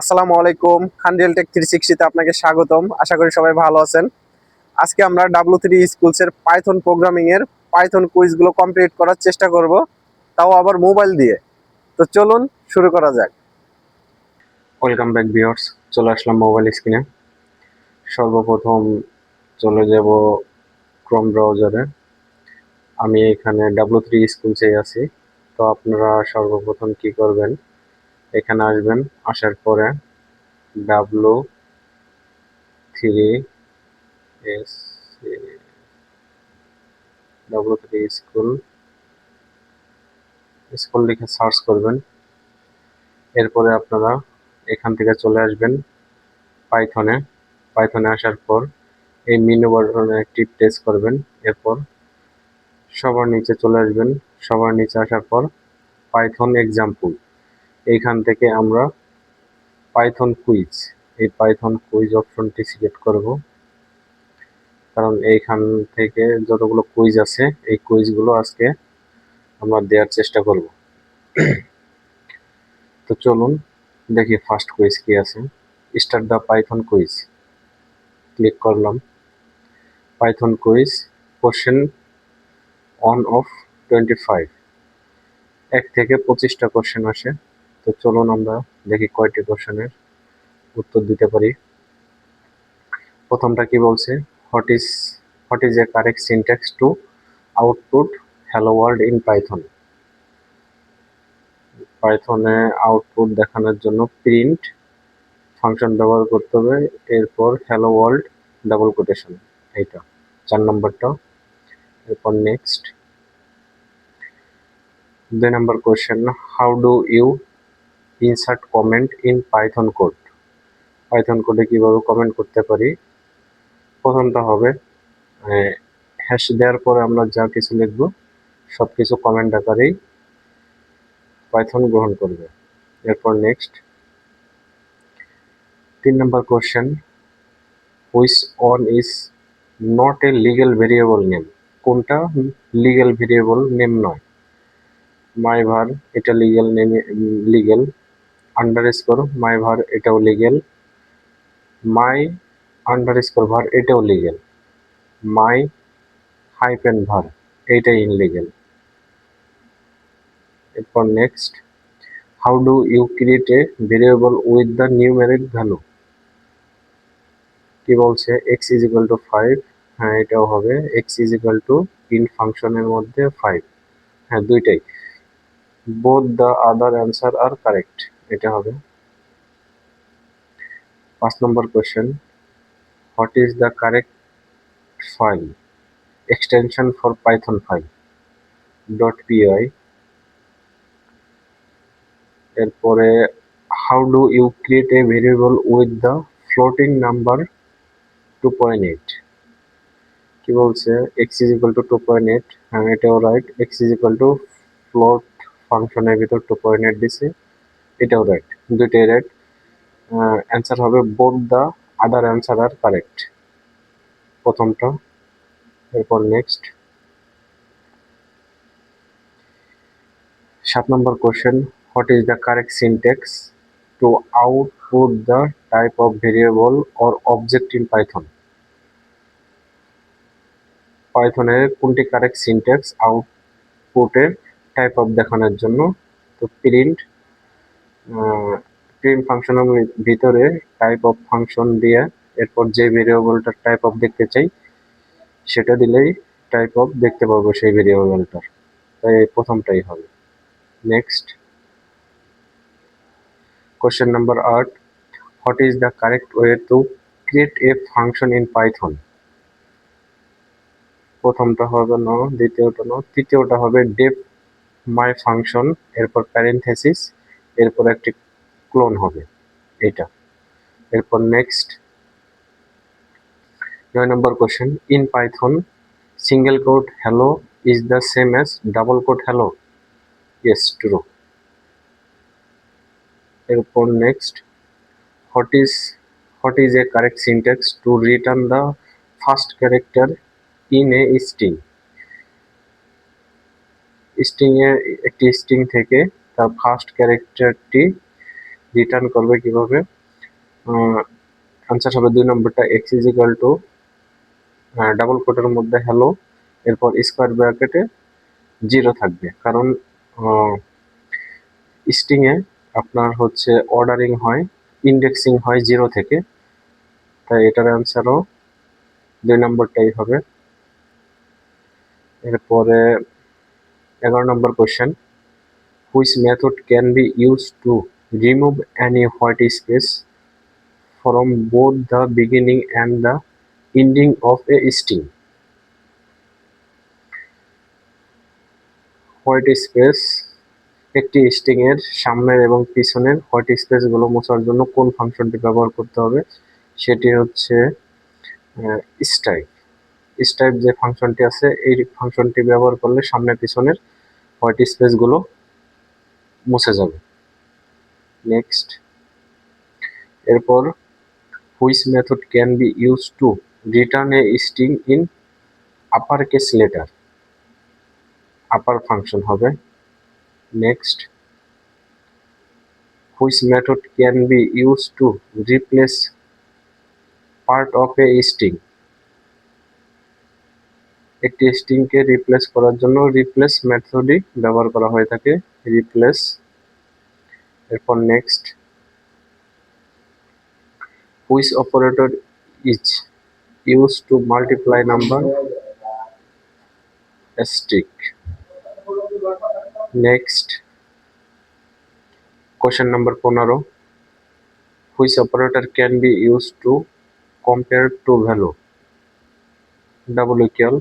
আসসালামু আলাইকুম খানরিয়াল take three সিক্সটিতে আপনাকে স্বাগতম। আশা করি সবাই ভালো আছেন। আজকে আমরা ডাব্লু থ্রি স্কুলসের পাইথন প্রোগ্রামিংয়ের পাইথন কুইজগুলো কমপ্লিট করার চেষ্টা করব, তাও আবার মোবাইল দিয়ে। তো চলুন, শুরু করা যাক। ওয়েলকাম ব্যাক ভিউয়ার্স চলে আসলাম মোবাইল স্ক্রিনে সর্বপ্রথম চলে যাব ক্রোম ব্রাউজারে আমি এখানে ডাব্লু থ্রি স্কুলসে আছি। তো আপনারা সর্বপ্রথম কি করবেন? এখানে আসবেন, আসার পরে W three S W three school school লিখে সার্চ করবেন। এরপরে আপনারা এখান থেকে চলে আসবেন পাইথনে। পাইথনে আসার পর এই মেনু বাটনে একটি প্রেস করবেন। এরপর সবার নিচে চলে আসবেন। সবার নিচে আসার পর পাইথন এক্সাম্পল এইখান থেকে আমরা পাইথন কুইজ এই পাইথন কুইজ অপশনটি সিলেক্ট করব। কারণ এইখান থেকে যতগুলো কুইজ আছে, এই কুইজগুলো আজকে আমরা দেওয়ার চেষ্টা করব। তো চলুন দেখি ফার্স্ট কুইজ কি আছে। Start the Python quiz click করলাম। Python quiz question one of twenty five এক থেকে পঁচিশটা কোশ্চেন আসে। তো চলুন আমরা দেখি কয়টি কোশ্চেনের উত্তর দিতে পারি। প্রথমটা কি বলছে what is what is a correct syntax to output hello world in Python পাইথনে output দেখানোর জন্য প্রিন্ট ফাংশন ব্যবহার করতে হবে, এরপর হ্যালো ওয়ার্ল্ড ডাবল কোটেশন এইটা, চার নম্বরটা, এরপর নেক্সট দুই নম্বর question how do you insert comment in Python code Python কোডে কীভাবে কমেন্ট করতে পারি? প্রথমটা হবে হ্যাশ দেওয়ার পরে আমরা যা কিছু লিখব সব কিছু কমেন্ট আকারেই পাইথন গ্রহণ করবে। এরপর নেক্সট তিন নম্বর question which one is not a legal variable name কোনটা লিগেল ভেরিয়েবল নেম নয়? মাই ভার এটা legal name legal underscore my var এটাও legal my underscore var এটাও লিগেল মাই হাইপেন ভার এইটা ইনলিগেল এরপর next how do you create a variable with the new numeric value কি বলছে? X is equal to five হ্যাঁ এটাও হবে। X is equal to int ফাংশনের মধ্যে ফাইভ হ্যাঁ দুইটাই। Both the other answer are correct এটা হবে। পাঁচ নম্বর question what is the correct file extension for Python file dot py এরপরে how do you create a variable with the floating number two point eight কি বলছে? X is equal to two point eight হ্যাঁ এটাও right x is equal to float ফাংশনের ভিতর two point eight দিছে। এটাও right দুইটাই রাইট অ্যান্সার হবে both the other answer are correct প্রথমটা, এরপর নেক্সট সাত number question what is the correct syntax to output the type of variable or object in Python পাইথনের কোনটি কারেক্ট সিনটেক্স আউটপুটের type of দেখানোর জন্য? তো প্রিন্ট প্রিন্ট ফাংশনের ভিতরে টাইপ অফ ফাংশন দিয়ে এরপর যে ভেরিয়েবলটার টাইপ অফ দেখতে চাই, সেটা দিলেই টাইপ অফ দেখতে পাবো সেই ভেরিয়েবলটার তাই প্রথমটাই হবে। নেক্সট কোশ্চেন নাম্বার আট what is the correct way to create a function in Python প্রথমটা হবে ন, দ্বিতীয়টা ন, তৃতীয়টা হবে ডেপ মাই ফাংশন এরপর প্যারেন্থেসিস এরপর একটি ক্লোন হবে এটা এরপর নেক্সট নয় নম্বর question in Python single quote hello is the same as double quote hello yes true এরপর next what is what is a correct syntax to return the first character in a string string এর একটি string থেকে তার first ক্যারেক্টারটি return করবে কীভাবে? Answer হবে দুই নম্বরটা x is equal to double কোটের মধ্যে হ্যালো এরপর স্কোয়ার ব্র্যাকেটে জিরো থাকবে। কারণ স্টিংয়ে আপনার হচ্ছে অর্ডারিং হয় ইন্ডেক্সিং হয় জিরো থেকে। তাই এটার অ্যান্সারও দুই নম্বরটাই হবে। এরপরে এগারো নম্বর question which method can be use to remove any white space from both the beginning and the ending of a string white space একটি স্টিং এর সামনের এবং পিছনের হোয়াইট স্পেসগুলো মোছার জন্য কোন ফাংশনটি ব্যবহার করতে হবে? সেটি হচ্ছে স্টাইপ স্টাইপ যে ফাংশনটি আছে, এই ফাংশনটি ব্যবহার করলে সামনে পিছনের হোয়াইট স্পেসগুলো মুছে যাবে। নেক্সট এরপর which method can be use to return a string in upper case letter upper function হবে। Next which method can be use to replace part of a string একটি স্ট্রিংকে রিপ্লেস করার জন্য রিপ্লেস মেথডই ব্যবহার করা হয়ে থাকে। রিপ্লেস এরপর next which operator is use to multiply number stick next question number পনেরো which operator can be use to compare two value double equal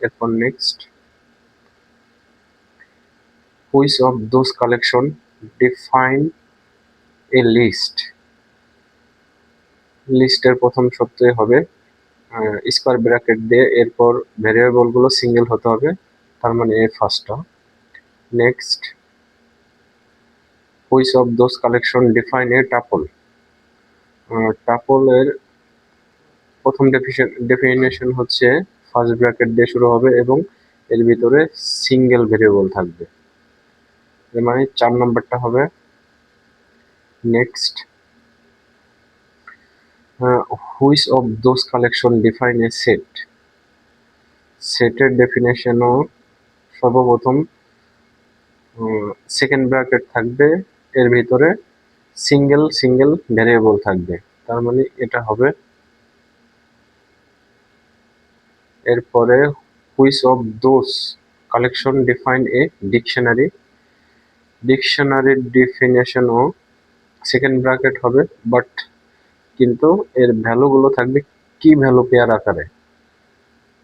এরপর next which of those collection define a list লিস্টের প্রথম সত্যই হবে square bracket দিয়ে এরপর ভ্যারিয়েবলগুলো single হতে হবে, তার মানে এ ফার্স্টটা next which of those collection define a tuple টাপলের প্রথম ডেফিনেশন হচ্ছে ফার্স্ট ব্র্যাকেট দিয়ে শুরু হবে এবং এর ভিতরে সিঙ্গেল ভেরিয়েবল থাকবে। মানে চার নম্বরটা হবে। Next which of those collection define a set সেটের ডেফিনেশনও সর্বপ্রথম সেকেন্ড ব্র্যাকেট থাকবে, এর ভিতরে সিঙ্গেল সিঙ্গেল ভ্যারিয়েবল থাকবে। তার মানে এটা হবে, এরপরে which of those collection define a dictionary ডিকশনারির ডেফিনেশনও সেকেন্ড ব্র্যাকেট হবে, বাট কিন্তু এর ভ্যালুগুলো থাকবে কি ভ্যালু পেয়ার আকারে।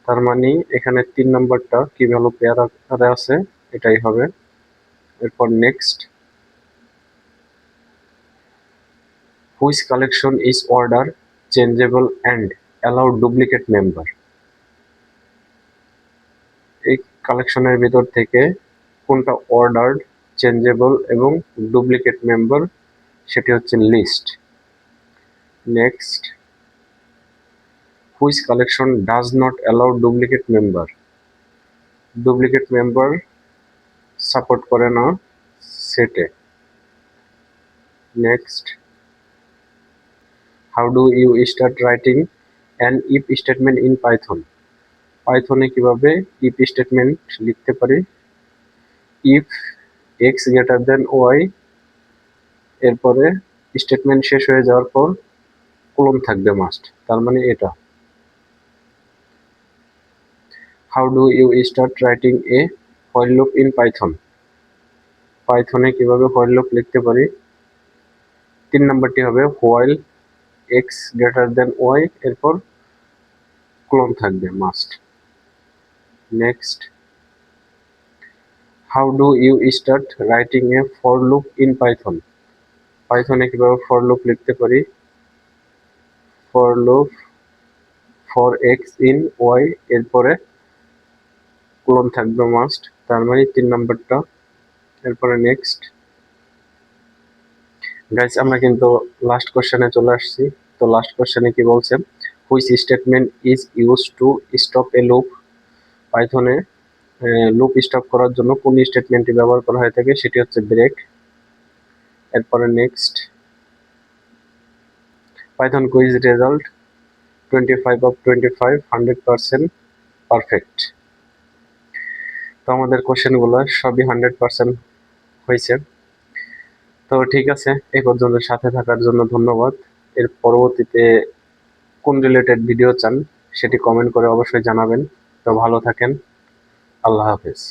তার মানে এখানে তিন নম্বরটা কি ভ্যালু পেয়ার আকারে আছে, এটাই হবে। এরপর next. Which collection is order changeable and allow duplicate member? এই কালেকশনের ভিতর থেকে কোনটা অর্ডার্ড চেঞ্জেবল এবং ডুপ্লিকেট মেম্বার সেটি হচ্ছে list next which collection does not allow duplicate member duplicate member support করে না সেটে next how do you start writing an if statement in Python পাইথনে কীভাবে ইফ স্টেটমেন্ট লিখতে পারি? If x greater then y এরপরে statement শেষ হয়ে যাওয়ার পর কোলন থাকবে মাস্ট তার মানে এটা। How do you start writing a while loop in Python পাইথনে কীভাবে হোয়াইল লুপ লিখতে পারি? তিন নাম্বারটি হবে while x greater then y এরপর ক্লোন থাকবে must next how do you start writing a for loop in Python পাইথনে কীভাবে ফর লুপ লিখতে পারি? For loop for x in y এরপরে ক্লোন থাকবে মাস্ট তার মানে তিন নাম্বারটা। এরপরে নেক্সট গাইস আমরা কিন্তু লাস্ট কোশ্চেনে চলে আসছি। তো লাস্ট কোশ্চেনে কি বলছে? Which statement is use to stop a loop পাইথনে loop stop করার জন্য কোন স্টেটমেন্টটি ব্যবহার করা হয়ে থাকে সেটি হচ্ছে ব্রেক এরপরে next Python quiz result twenty five of twenty five hundred percent perfect তো আমাদের কোশ্চেনগুলো সবই হান্ড্রেড পার্সেন্ট হয়েছে। তো ঠিক আছে এই পর্যন্ত সাথে থাকার জন্য ধন্যবাদ। এর পরবর্তীতে কোন রিলেটেড ভিডিও চান সেটি কমেন্ট করে অবশ্যই জানাবেন। তো ভালো থাকেন। আল্লাহ হাফেজ